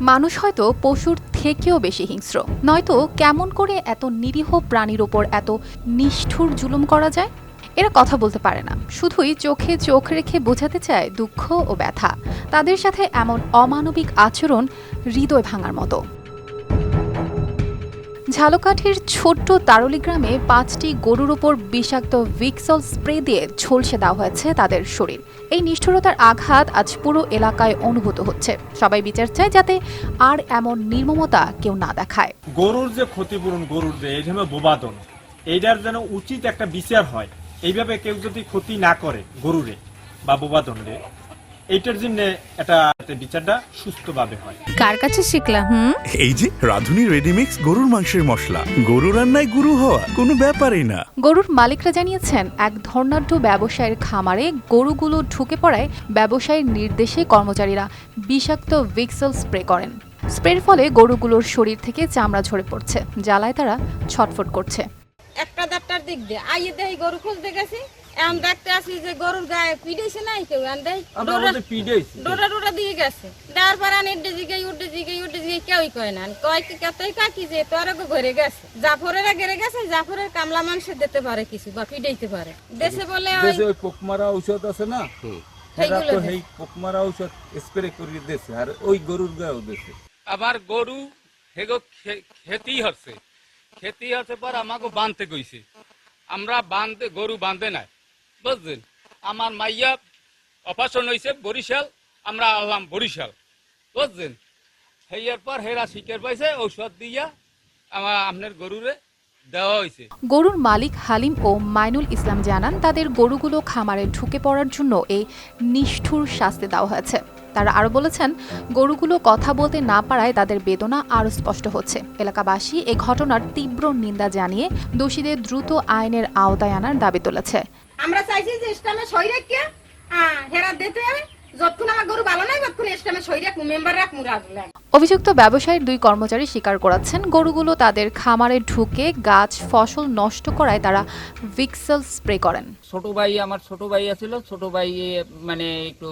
মানুষ হয়তো পশুর থেকেও বেশি হিংস্র। নয়তো কেমন করে এত নিরীহ প্রাণীর ওপর এত নিষ্ঠুর জুলুম করা যায়? এরা কথা বলতে পারে না। শুধুই চোখে চোখ রেখে বোঝাতে চায় দুঃখ ও ব্যথা। তাদের সাথে এমন অমানবিক আচরণ হৃদয় ভাঙার মতো। ঝালকাঠির ছোট্ট তারলি গ্রামে পাঁচটি গরুর ওপর বিষাক্ত ভিক্সল স্প্রে দিয়ে ঝলসে দেওয়া হয়েছে তাদের শরীর। এই নিষ্ঠুরতার আঘাত আজ পুরো এলাকায় অনুভূত হচ্ছে। সবাই বিচার চায় যাতে আর এমন নির্মমতা কেউ না দেখায়। গরুর যে ক্ষতিপূরণ, গরুর যে, এই যেন বোবাদন, এইটার যেন উচিত একটা বিচার হয়। এইভাবে কেউ যদি ক্ষতি না করে গরুরে বা বোবাদনরে, এইটার জন্য এটা বিচারটা সুস্থভাবে হয়। কার কাছে শিখলা হুম? এই যে রাধুনি রেডিমিক্স গরুর মাংসের মশলা। গরু রান্নায় গুরু হওয়া কোনো ব্যাপারই না। গরুর মালিকরা জানিয়েছেন এক ধর্নাঢ্য ব্যবসায়ের খামারে গরুগুলো ঢুকে পড়ায় ব্যবসায়ীর নির্দেশে কর্মচারীরা বিষাক্ত ভিক্সল স্প্রে করেন। স্প্রের ফলে গরুগুলোর শরীর থেকে চামড়া ঝরে পড়ছে জ্বালায় তারা ছটফট করছে। একটা দেড়টার দিক দিয়ে। আইয়ে দেই গরু খুঁজতে গেছি এখন দেখতে আসি যে গরুর গায়ে পিড়েছে নাই কেউ ডোরা ডোরা দিয়ে গেছে। দেওয়ার পর আন উডে জিগে কেউই কয় না। কয় কি কতই কাকি যে তোর ঘরে গেছে। জাফরেরা ঘরে গেছে জাফরের কামলা মাংস দিতে পারে কিছু বা পিড়াইতে পারে। দেশে বলে ওই দেশে ওই পোকমারা ঔষধ আছে না? সেইগুলো তো সেই পোকমারা ঔষধ স্প্রে করিয়ে দেশে আর ওই গরুর গায়েও দেশে আমার গরু হেগো খে- খেতি হচ্ছে। খেতি হচ্ছে পর আমাকে বাঁধতে কইছে আমরা বাঁধতে গরু বাঁধে নাই। বুঝলেন? আমার মাইয়া অপারেশন হয়েছে বরিশাল, আমরা আলাম বরিশাল। বুঝলেন? হেয়ার পর হেরা শিকার পাইছে, ঔষধ দিয়া আমার আপনার গরুরে গরুর মালিক হালিম ও মাইনুল ইসলাম জানান, তাদের গরুগুলো খামারে ঢুকে পড়ার জন্য এই নিষ্ঠুর শাস্তি দেওয়া হয়েছে। তারা আরও বলেছেন, গরুগুলো কথা বলতে না পারায় তাদের বেদনা আরও স্পষ্ট হচ্ছে। এলাকাবাসী এ ঘটনার তীব্র নিন্দা জানিয়ে দোষীদের দ্রুত আইনের আওতায় আনার দাবি তুলেছে। আমরা চাইছি যে ইসলামে হ্যাঁ হেরা দিতে যতক্ষণ আমার গরু ভালো নাই, ততক্ষণ ইসলামে রাখব মেম্বার রাখ রাখলাম অভিযুক্ত ব্যবসায়ীর দুই কর্মচারী স্বীকার করাচ্ছেন গরুগুলো তাদের খামারে ঢুকে গাছ ফসল নষ্ট করায় তারা ভিক্সেল স্প্রে করেন। ছোট ভাই আমার ছোট ভাই আছিল। ছোট ভাই মানে একটু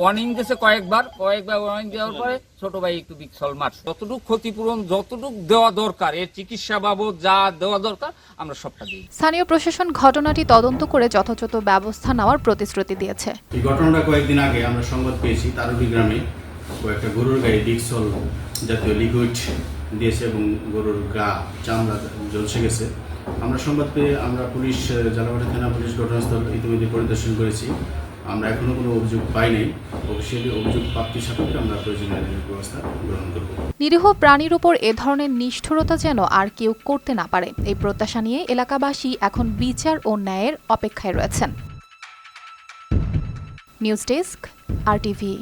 ওয়ার্নিং দিয়েছে কয়েকবার। কয়েকবার ওয়ার্নিং দেওয়ার পরে ছোট ভাই একটু বিকসল মারছে। যতটুকু ক্ষতিপূরণ যতটুকু দেওয়া দরকার এর চিকিৎসা বাবদ যা দেওয়া দরকার আমরা সবটা দিই। স্থানীয় প্রশাসন ঘটনাটি তদন্ত করে যথাযথ ব্যবস্থা নেওয়ার প্রতিশ্রুতি দিয়েছে। এই ঘটনাটা কয়েকদিন আগে আমরা সংবাদ পেয়েছি তারুলি গ্রামে। কয়েকটা গরুর গায়ে ডিক্সল জাতীয় লিকুইড দিয়েছে এবং গরুর গা চামড়া ঝলসে গেছে। আমরা সংবাদ পেয়ে আমরা পুলিশ আহ, জালাবাড়ি থানা পুলিশ ঘটনাস্থল ইতিমধ্যে পরিদর্শন করেছি। আমরা এখনও কোনো অভিযোগ পাই নাই। অবশ্যই অভিযোগ প্রাপ্তি সাপেক্ষে আমরা প্রয়োজনীয় ব্যবস্থা গ্রহণ করব। নিরীহ প্রাণীর ওপর এ ধরনের নিষ্ঠুরতা যেন আর কেউ করতে না পারে এই প্রত্যাশা নিয়ে এলাকাবাসী এখন বিচার ও ন্যায়ের অপেক্ষায় রয়েছেন। নিউজ ডেস্ক আর টিভি